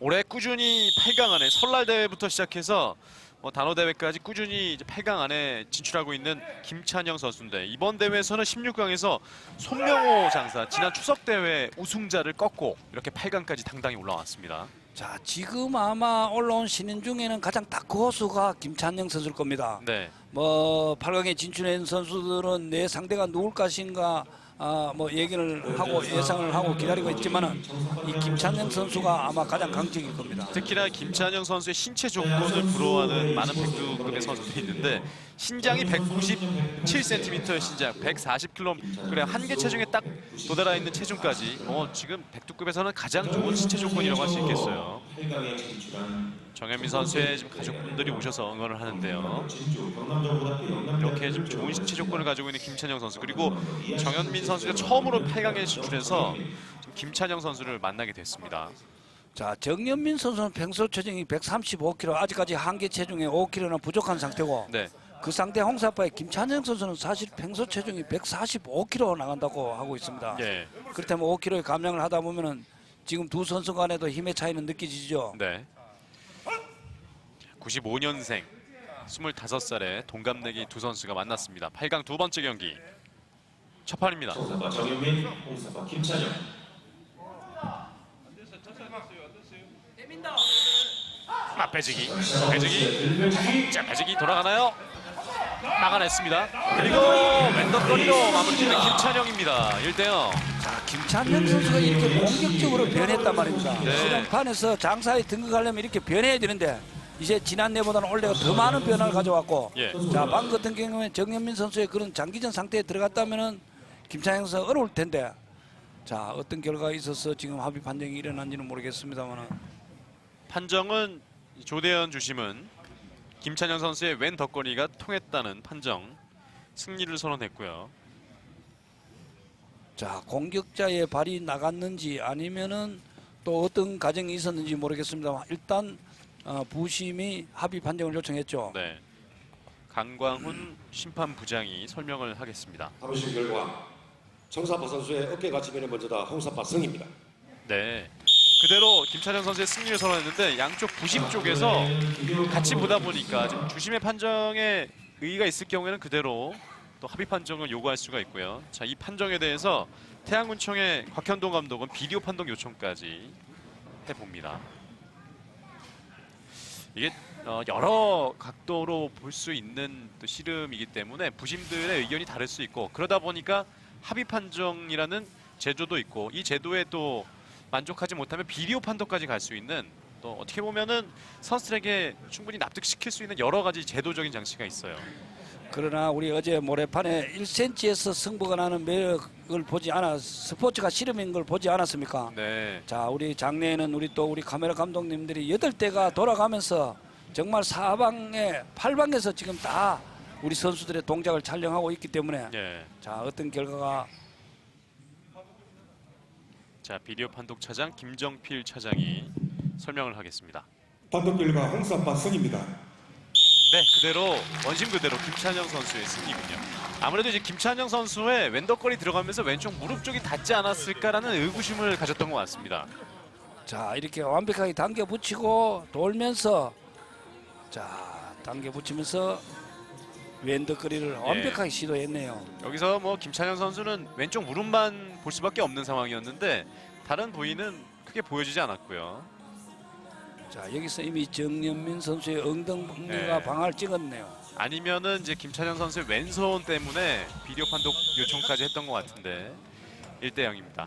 올해 꾸준히 8강 안에 설날 대회부터 시작해서 뭐 단호 대회까지 꾸준히 이제 8강 안에 진출하고 있는 김찬영 선수인데 이번 대회에서는 16강에서 손명호 장사 지난 추석 대회 우승자를 꺾고 이렇게 8강까지 당당히 올라왔습니다. 자 지금 아마 올라온 신인 중에는 가장 다크 호수가 김찬영 선수일 겁니다. 네. 뭐 8강에 진출한 선수들은 내 상대가 누굴 것인가 아, 뭐 얘기를 하고 예상을 하고 기다리고 있지만은 이 김찬영 선수가 아마 가장 강적일 겁니다. 특히나 김찬영 선수의 신체 조건을 부러워하는 많은 백두급의 선수들이 있는데 신장이 197cm의 신장, 140kg 한계 체중에 딱 도달하 있는 체중까지 어, 지금 백두급에서는 가장 좋은 신체 조건이라고 할 수 있겠어요. 정현민 선수의 지금 가족분들이 오셔서 응원을 하는데요. 이렇게 좀 좋은 신체 조건을 가지고 있는 김찬영 선수 그리고 정현민 선수가 처음으로 8강에 진출해서 김찬영 선수를 만나게 됐습니다. 자 정현민 선수는 평소 체중이 135kg 아직까지 한계 체중에 5kg나 부족한 상태고 네. 그 상대 홍사파의 김찬영 선수는 사실 평소 체중이 145kg 나간다고 하고 있습니다. 예. 그렇다면 5kg의 감량을 하다 보면은 지금 두 선수 간에도 힘의 차이는 느껴지죠. 네. 95년생 25살의 동갑내기 두 선수가 만났습니다. 8강 두 번째 경기 첫 판입니다. 정현민, 홍사파 김찬영. 아, 빼지기. 빼지기. 자, 빼지기 돌아가나요? 막아냈습니다. 그리고 왼덕거리로 마무리 짓는 김찬영입니다. 1대0. 자, 김찬영 선수가 이렇게 공격적으로 변했단 말입니다. 네. 실험판에서 장사에 등극하려면 이렇게 변해야 되는데 이제 지난 해보다는 올해가 더 많은 변화를 가져왔고 예. 자, 방 같은 경우에 정현민 선수의 그런 장기전 상태에 들어갔다면은 김찬영 선수 어려울 텐데 자, 어떤 결과가 있어서 지금 합의 판정이 일어난지는 모르겠습니다만은 판정은 조대현 주심은 김찬영 선수의 왼 덕거리가 통했다는 판정 승리를 선언했고요. 자, 공격자의 발이 나갔는지 아니면은 또 어떤 과정이 있었는지 모르겠습니다만 일단 어, 부심이 합의 판정을 요청했죠. 네. 강광훈 심판부장이 설명을 하겠습니다. 합의실 결과 정사파 선수의 어깨가 지면에 먼저다 홍사파 승입니다. 네. 그대로 김찬영 선수의 승리를 선언했는데 양쪽 부심 쪽에서 같이 보다 보니까 좀 주심의 판정에 의의가 있을 경우에는 그대로 또 합의 판정을 요구할 수가 있고요. 자, 이 판정에 대해서 태양군청의 곽현동 감독은 비디오 판독 요청까지 해봅니다. 이게 어, 여러 각도로 볼 수 있는 또 씨름이기 때문에 부심들의 의견이 다를 수 있고 그러다 보니까 합의 판정이라는 제도도 있고 이 제도에 또 만족하지 못하면 비디오 판독까지 갈 수 있는 또 어떻게 보면은 선수들에게 충분히 납득시킬 수 있는 여러 가지 제도적인 장치가 있어요. 그러나 우리 어제 모래판에 1cm에서 승부가 나는 매력을 보지 않아 스포츠가 씨름인 걸 보지 않았습니까? 네. 자, 우리 장래에는 우리 또 우리 카메라 감독님들이 여덟 대가 돌아가면서 정말 사방에 팔방에서 지금 다 우리 선수들의 동작을 촬영하고 있기 때문에 예. 자, 어떤 결과가 자, 비디오 판독 차장 김정필 차장이 설명을 하겠습니다. 판독 결과 홍사파 승입니다. 네, 그대로 원심 그대로 김찬영 선수의 승리군요. 아무래도 이제 김찬영 선수의 왼덕거리 들어가면서 왼쪽 무릎 쪽이 닿지 않았을까라는 의구심을 가졌던 것 같습니다. 자, 이렇게 완벽하게 당겨 붙이고 돌면서 자, 당겨 붙이면서 왼덕거리를 완벽하게 시도했네요. 여기서 뭐 김찬영 선수는 왼쪽 무릎만 볼 수밖에 없는 상황이었는데 다른 부위는 크게 보여지지 않았고요. 자, 여기서 이미 정연민 선수의 엉덩이가 네. 방아를 찍었네요. 아니면은 이제 김찬영 선수의 왼손 때문에 비디오 판독 요청까지 했던 것 같은데 1대 0입니다.